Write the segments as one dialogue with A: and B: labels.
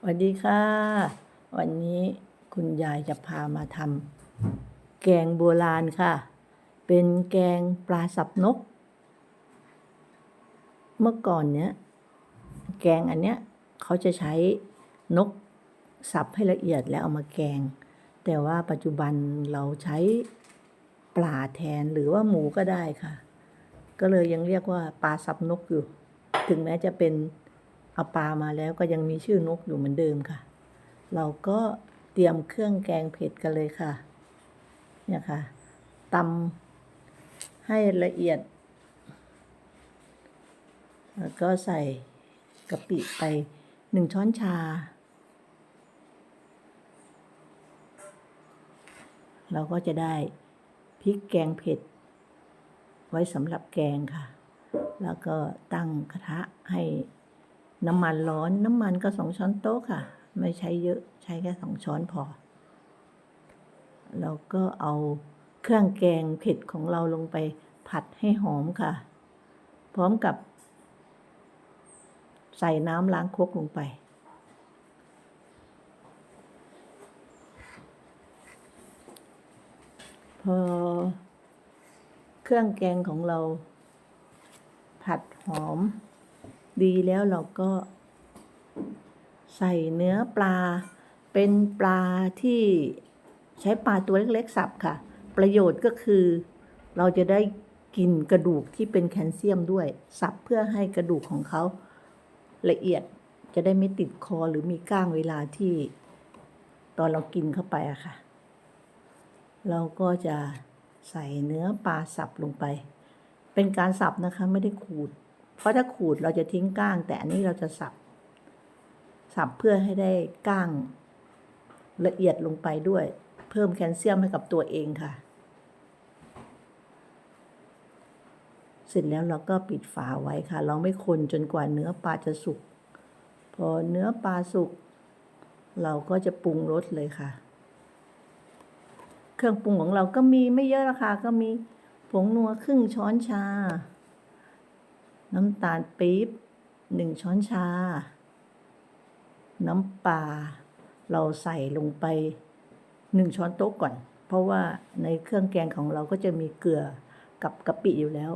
A: สวัสดีค่ะ วันนี้คุณยายจะพามาทำแกงโบราณค่ะ เป็นแกงปลาสับนก เมื่อก่อนเนี้ยแกงอันเนี้ยเขาจะใช้นกสับให้ละเอียดแล้วเอามาแกง แต่ว่าปัจจุบันเราใช้ปลาแทนหรือว่าหมูก็ได้ค่ะ ก็เลยยังเรียกว่าปลาสับนกอยู่ ถึงแม้จะเป็น เอาปลามาแล้วก็ยังมีชื่อนกอยู่เหมือนเดิมค่ะ เราก็เตรียมเครื่องแกงเผ็ดกันเลยค่ะ เนี่ยค่ะตำให้ละเอียด แล้วก็ใส่กะปิไปหนึ่งช้อนชา เราก็จะได้พริกแกงเผ็ด ไว้สำหรับแกงค่ะ แล้วก็ตั้งกระทะให้ น้ำมันร้อนน้ำมันก็สองช้อนโต๊ะค่ะ ไม่ใช้เยอะใช้แค่สองช้อนพอ แล้วก็เอาเครื่องแกงเผ็ดของเราลงไปผัดให้หอมค่ะ พร้อมกับ ใส่น้ำล้างครกลงไป พอเครื่องแกงของเราผัดหอม ดีแล้วเราก็ใส่เนื้อปลา เป็นปลาที่ใช้ปลาตัวเล็กๆสับค่ะ ประโยชน์ก็คือเราจะได้กินกระดูกที่เป็นแคลเซียมด้วย สับเพื่อให้กระดูกของเขาละเอียดจะได้ไม่ติดคอหรือมีก้างเวลาที่ตอนเรากินเข้าไปอะค่ะ เราก็จะใส่เนื้อปลาสับลงไป เป็นการสับนะคะไม่ได้ขูด เพราะถ้าขูดเราจะทิ้งก้าง แต่อันนี้เราจะสับ สับเพื่อให้ได้ก้างละเอียดลงไปด้วย เพิ่มแคลเซียมให้กับตัวเองค่ะ เสร็จแล้วเราก็ปิดฝาไว้ค่ะ เราไม่คนจนกว่าเนื้อปลาจะสุก พอเนื้อปลาสุก เราก็จะปรุงรสเลยค่ะ เครื่องปรุงของเราก็มีไม่เยอะราคาก็มีผงนัวครึ่งช้อนชา น้ำตาลปี๊บหนึ่งช้อนชา น้ำปลาเราใส่ลงไปหนึ่งช้อนโต๊ะก่อน เพราะว่าในเครื่องแกงของเราก็จะมีเกลือกับกะปิอยู่แล้ว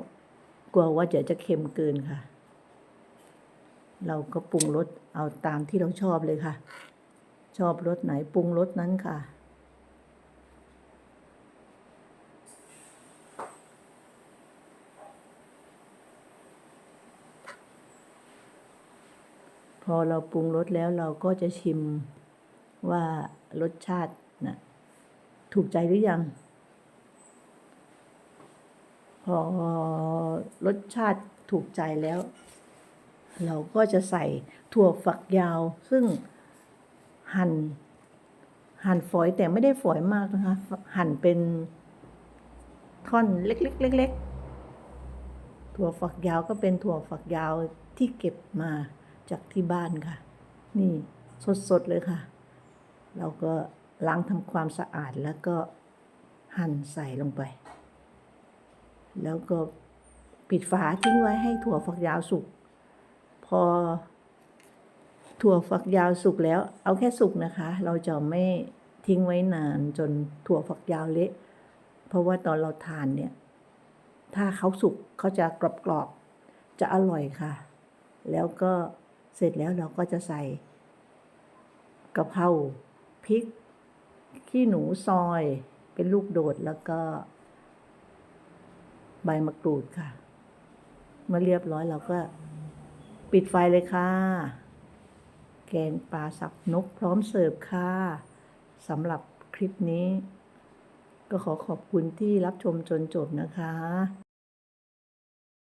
A: กลัวว่าเดี๋ยวจะเค็มเกินค่ะ เราก็ปรุงรสเอาตามที่เราชอบเลยค่ะ ชอบรสไหนปรุงรสนั้นค่ะ พอเราปรุงรสแล้วเราก็จะชิมว่ารสชาตินะถูกใจหรือยัง พอรสชาติถูกใจแล้ว เราก็จะใส่ถั่วฝักยาว ซึ่งหั่นหั่นฝอยแต่ไม่ได้ฝอยมากนะคะ หั่นเป็นท่อนเล็กๆเล็กๆถั่วฝักยาวก็เป็นถั่วฝักยาวที่เก็บมา จากที่บ้านค่ะ นี่สดๆเลยค่ะ เราก็ล้างทำความสะอาดแล้วก็หั่นใส่ลงไป แล้วก็ปิดฝาทิ้งไว้ให้ถั่วฝักยาวสุก พอ ถั่วฝักยาวสุกแล้ว เอาแค่สุกนะคะ เราจะไม่ทิ้งไว้นานจนถั่วฝักยาวเละ เพราะว่าตอนเราทานเนี่ย ถ้าเขาสุกเขาจะกรอบๆจะอร่อยค่ะ แล้วก็ เสร็จแล้วเราก็จะใส่กะเพราพริก ขี้หนูซอยเป็นลูกโดดแล้วก็ ใบมะกรูดค่ะ เมื่อเรียบร้อยเราก็ปิดไฟเลยค่ะ แกงปลาสับนกพร้อมเสิร์ฟค่ะสำหรับคลิปนี้ ก็ขอขอบคุณที่รับชมจนจบนะคะ